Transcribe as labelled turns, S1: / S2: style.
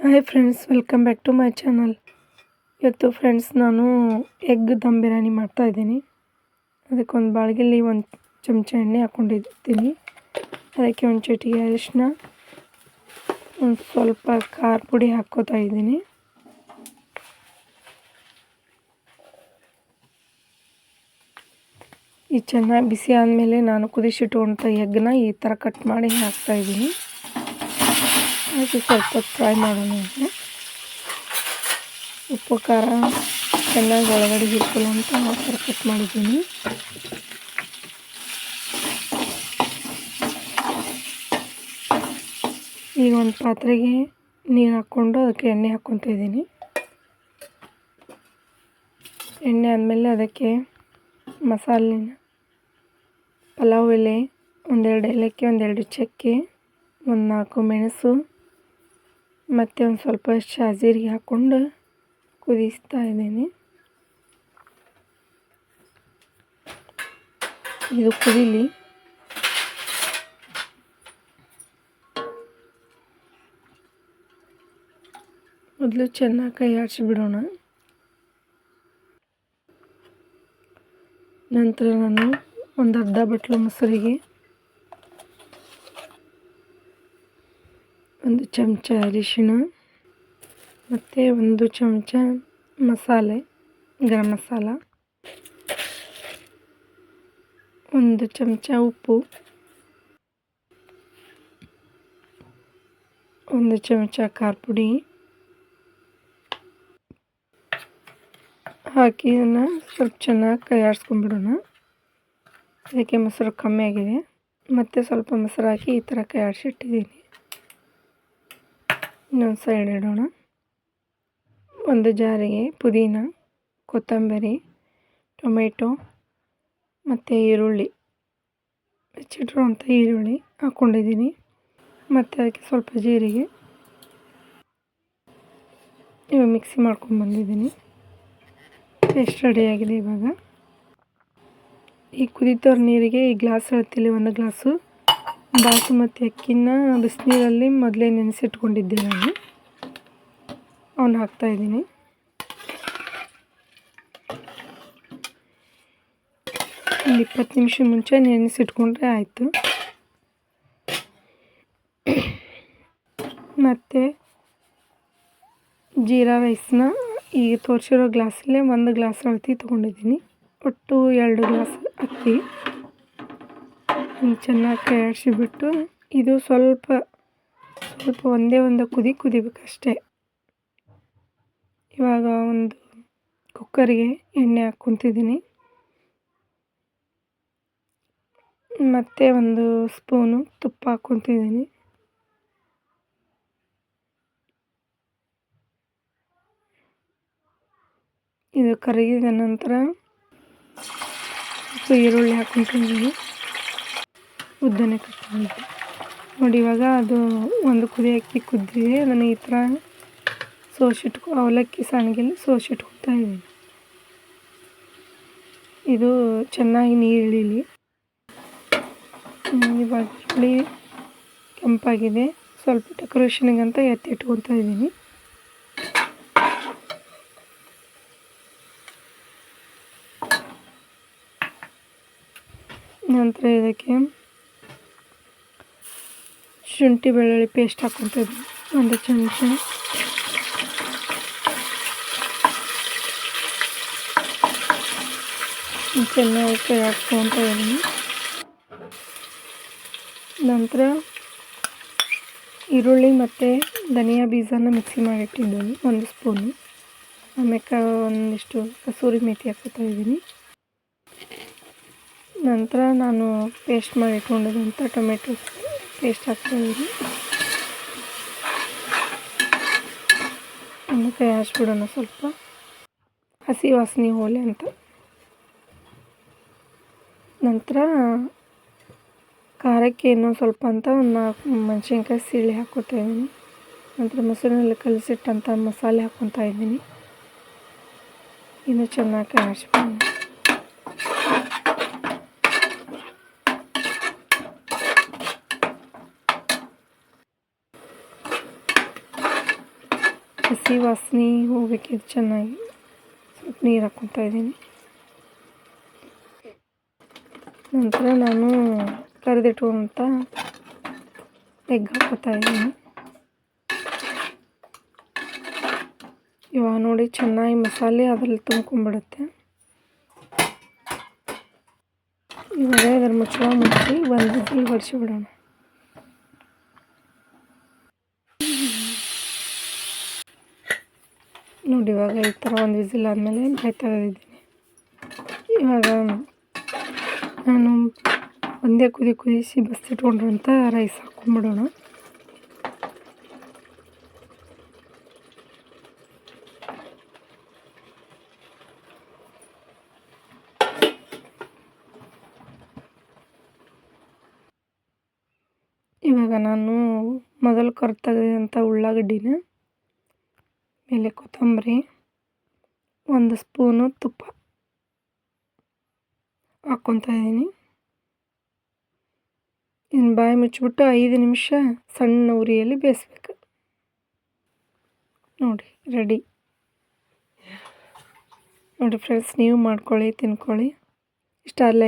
S1: Hi friends welcome back to my channel ಇವತ್ತು friends ನಾನು egg dum biryani ಮಾಡ್ತಾಯಿದ್ದೀನಿ ಅದಕ್ಕೆ ಒಂದು ಬಾಳ್ಗೆಲಿ ಒಂದು ಚಮಚ ಎಣ್ಣೆ ಹಾಕ್ಕೊಂಡಿರ್ತೀನಿ ಅದಕ್ಕೆ ಒಂದು ಚಟಿಗೆ ಅರಿಶಿನ ಒಂದು ಸ್ವಲ್ಪ ಖಾರ ಪುಡಿ ಹಾಕ್ಕೋತಾ ಇದ್ದೀನಿ. ಈ ಚೆನ್ನಾಗಿ ಬಿಸಿ ಆದಮೇಲೆ ನಾನು ಕುದಿಸಿಟ್ಟುವಂಥ ಎಗ್ನ ಈ ಥರ ಕಟ್ ಮಾಡಿ ಹಾಕ್ತಾಯಿದ್ದೀನಿ ಹಾಕಿ ಸ್ವಲ್ಪ ಫ್ರೈ ಮಾಡೋಣ ಉಪ್ಪು, ಖಾರ ಚೆನ್ನಾಗಿ ಒಳಗಡೆ ಹಿಡ್ಕೊಳ್ಳೋ ಅಂತ ಆ ಕಟ್ ಮಾಡಿದ್ದೀನಿ. ಈಗ ಒಂದು ಪಾತ್ರೆಗೆ ನೀರು ಹಾಕ್ಕೊಂಡು ಅದಕ್ಕೆ ಎಣ್ಣೆ ಹಾಕ್ಕೊತ ಇದ್ದೀನಿ. ಎಣ್ಣೆ ಆದಮೇಲೆ ಅದಕ್ಕೆ ಮಸಾಲಿನ, ಪಲಾವ್ ಎಲೆ, ಒಂದೆರಡು ಏಲಕ್ಕಿ, ಒಂದೆರಡು ಚಕ್ಕೆ, ಒಂದು ನಾಲ್ಕು ಮೆಣಸು ಮತ್ತು ಒಂದು ಸ್ವಲ್ಪ ಶಾಜೀರಿಗೆ ಹಾಕ್ಕೊಂಡು ಕುದಿಸ್ತಾ ಇದ್ದೀನಿ. ಇದು ಕುದೀಲಿ. ಮೊದಲು ಚೆನ್ನಾಗಿ ಕೈ ಆಡಿಸಿಬಿಡೋಣ ನಂತರ ನಾನು ಒಂದು ಅರ್ಧ ಬಟ್ಲು ಮೊಸರಿಗೆ ಒಂದು ಚಮಚ ಅರಿಶಿಣ, ಮತ್ತು ಒಂದು ಚಮಚ ಮಸಾಲೆ, ಗರಂ ಮಸಾಲ, ಒಂದು ಚಮಚ ಉಪ್ಪು, ಒಂದು ಚಮಚ ಖಾರ ಪುಡಿ ಹಾಕಿ ಅದನ್ನು ಸ್ವಲ್ಪ ಚೆನ್ನಾಗಿ ಕೈ ಅದಕ್ಕೆ ಮೊಸರು ಕಮ್ಮಿ ಆಗಿದೆ ಮತ್ತು ಸ್ವಲ್ಪ ಮೊಸರು ಹಾಕಿ ಈ ಥರ ಕೈ ಆಡಿಸಿಟ್ಟಿದ್ದೀನಿ ಇನ್ನೊಂದು ಸೈಡ್ ಇಡೋಣ ಒಂದು ಜಾರಿಗೆ ಪುದೀನ, ಕೊತ್ತಂಬರಿ, ಟೊಮೆಟೊ ಮತ್ತು ಈರುಳ್ಳಿ. ಹೆಚ್ಚಿಟ್ಟಿರುವಂಥ ಈರುಳ್ಳಿ ಹಾಕ್ಕೊಂಡಿದ್ದೀನಿ. ಮತ್ತು ಅದಕ್ಕೆ ಸ್ವಲ್ಪ ಜೀರಿಗೆ. ಇವಾಗ ಮಿಕ್ಸಿ ಮಾಡ್ಕೊಂಡು ಪೇಸ್ಟ್ ರೆಡಿಯಾಗಿದೆ ಇವಾಗ. ಈ ಕುದಿತವ್ರ ನೀರಿಗೆ ಈ ಗ್ಲಾಸ್ ಹೇಳ್ತಿಲ್ಲ ಒಂದು ಗ್ಲಾಸು ಬಾಸುಮತಿ ಅಕ್ಕಿನ ಬಿಸಿನೀರಲ್ಲಿ ಮೊದಲೇ ನೆನೆಸಿಟ್ಕೊಂಡಿದ್ದೆ ನಾನು. ಅವನ್ನ ಹಾಕ್ತಾಯಿದ್ದೀನಿ ಒಂದು ಇಪ್ಪತ್ತು ನಿಮಿಷ ಮುಂಚೆ ನೆನೆಸಿಟ್ಕೊಂಡ್ರೆ ಆಯಿತು. ಮತ್ತು ಜೀರಾ ರೈಸ್ನ ಈಗ ತೋರಿಸಿರೋ ಗ್ಲಾಸಲ್ಲೇ ಒಂದು ಗ್ಲಾಸ್ ಅಳತಿ ತೊಗೊಂಡಿದ್ದೀನಿ. ಒಟ್ಟು ಎರಡು ಗ್ಲಾಸ್ ಅಕ್ಕಿ. ಚೆನ್ನಾಗಿ ಕೈಯಾಡಿಸಿಬಿಟ್ಟು ಇದು ಸ್ವಲ್ಪ ಸ್ವಲ್ಪ ಒಂದೇ ಒಂದು ಕುದಿ ಕುದಿಬೇಕಷ್ಟೆ. ಇವಾಗ ಒಂದು ಕುಕ್ಕರಿಗೆ ಎಣ್ಣೆ ಹಾಕ್ಕೊತಿದ್ದೀನಿ ಮತ್ತು ಒಂದು ಸ್ಪೂನು ತುಪ್ಪ ಹಾಕ್ಕೊತಿದ್ದೀನಿ ಇದು ಕರಗಿದ ನಂತರ ಈರುಳ್ಳಿ ಹಾಕ್ಕೊಂಡಿದ್ದೀನಿ ಉದ್ದನೆ ಕಟ್ಕೊಂಡಿದ್ದೆ. ನೋಡಿ, ಇವಾಗ ಅದು ಒಂದು ಕುದಿ ಅಕ್ಕಿ ಕುದ್ದಿದೆ. ಅದನ್ನು ಈ ಥರ ಸೋಸಿಟ್ಕೊ ಅವಲಕ್ಕಿ ಸಣ್ಣಗೆಲ್ಲ ಸೋಸಿಟ್ಕೊತಾ ಇದ್ದೀನಿ. ಇದು ಚೆನ್ನಾಗಿ ನೀರು ಇಳೀಲಿ. ಇವಾಗ ಈರುಳ್ಳಿ ಕೆಂಪಾಗಿದೆ. ಸ್ವಲ್ಪ ಡೆಕೋರೇಷನಿಗಂತ ಎತ್ತಿ ಇಟ್ಕೊತಾ ಇದ್ದೀನಿ. ನಂತರ ಇದಕ್ಕೆ ಶುಂಠಿ ಬೆಳ್ಳುಳ್ಳಿ ಪೇಸ್ಟ್ ಹಾಕ್ಕೊತಿದ್ವಿ ಒಂದು ಚಮಚ. ಚೆನ್ನಾಗಿ ಕೈ ಹಾಕ್ಕೊತ ಇದ್ದೀನಿ ನಂತರ ಈರುಳ್ಳಿ ಮತ್ತು ಧನಿಯಾ ಬೀಜನ ಮಿಕ್ಸಿ ಮಾಡಿಟ್ಟಿದ್ದೀನಿ ಒಂದು ಸ್ಪೂನು ಆಮೇಲೆ ಒಂದಿಷ್ಟು ಕಸೂರಿ ಮೇಥಿ ಹಾಕ್ಕೊತಾ ಇದ್ದೀನಿ. ನಂತರ ನಾನು ಪೇಸ್ಟ್ ಮಾಡಿ ಇಟ್ಕೊಂಡಿದ್ದಂಥ ಟೊಮೆಟೊ ಪೇಸ್ಟ್ ಹಾಕ್ತೀನಿ ಕೈ ಹಾಸ್ಬಿಡೋಣ ಸ್ವಲ್ಪ. ಹಸಿ ವಾಸನೆ ಹೋಲೆ ಅಂತ. ನಂತರ ಖಾರಕ್ಕೆ ಇನ್ನೊಂದು ಸ್ವಲ್ಪ ಅಂತ ಒಂದು ನಾಲ್ಕು ಮೆಣಸಿನ್ಕಾಯಿ ಸೀಳಿ ಹಾಕ್ಕೊತಾ ಇದ್ದೀನಿ. ನಂತರ ಮೊಸರಿನಲ್ಲಿ ಕಲಸಿಟ್ಟಂಥ ಮಸಾಲೆ ಹಾಕ್ಕೊತಾ ಇದ್ದೀನಿ. ಇನ್ನೂ ಚೆನ್ನಾಗಿ ಹಾಸ್ಬಿಡೋಣ ಹಸಿ ವಾಸನೆ ಹೋಗ್ಬೇಕಿದ್ರೆ ಚೆನ್ನಾಗಿ ಸ್ವಲ್ಪ ನೀರು ಹಾಕ್ಕೊತಾ ಇದ್ದೀನಿ. ನಂತರ ನಾನು ಕರೆದಿಟ್ಟುವಂಥ ಎಗ್ ಹಾಕೋತಾ ಇದ್ದೀನಿ. ಇವಾಗ ನೋಡಿ ಚೆನ್ನಾಗಿ ಮಸಾಲೆ ಅದರಲ್ಲಿ ತುಂಬ್ಕೊಂಡ್ಬಿಡುತ್ತೆ. ಇವಾಗ ಅದರ ಮುಚ್ಚಳ ಮುಚ್ಚಿ ಒಂದು ವಿಸಿಲ್ ಹೊಡಿಸಿ ಬಿಡೋಣ ನೋಡಿ ಇವಾಗ ಈ ಥರ ಒಂದು ವಿಸಿಲ್ ಆದಮೇಲೆ ತೆಗೆದಿದ್ದೀನಿ ಇವಾಗ ನಾನು ಒಂದೇ ಕುದಿ ಕುದಿಸಿ ಬಸ್ಸಿಟ್ಕೊಂಡಿರೋಂಥ ರೈಸ್ ಹಾಕ್ಕೊಂಬಿಡೋಣ ಇವಾಗ ನಾನು ಮೊದಲು ಕರ್ತಾಗಿದ್ದಂಥ ಉಳ್ಳಾಗಡ್ಡಿನ ಮೇಲೆ ಕೊತ್ತಂಬರಿ, ಒಂದು ಸ್ಪೂನು ತುಪ್ಪ ಹಾಕ್ಕೊತಾ ಇದ್ದೀನಿ. ಇನ್ನು ಬಾಯಿ ಮುಚ್ಚಿಬಿಟ್ಟು ಐದು ನಿಮಿಷ ಸಣ್ಣ ಉರಿಯಲ್ಲಿ ಬೇಯಿಸ್ಬೇಕು. ನೋಡಿ ರೆಡಿ ನೋಡಿ ಫ್ರೆಂಡ್ಸ್ ನೀವು ಮಾಡ್ಕೊಳ್ಳಿ, ತಿನ್ಕೊಳ್ಳಿ. ಇಷ್ಟ ಅಲ್ಲ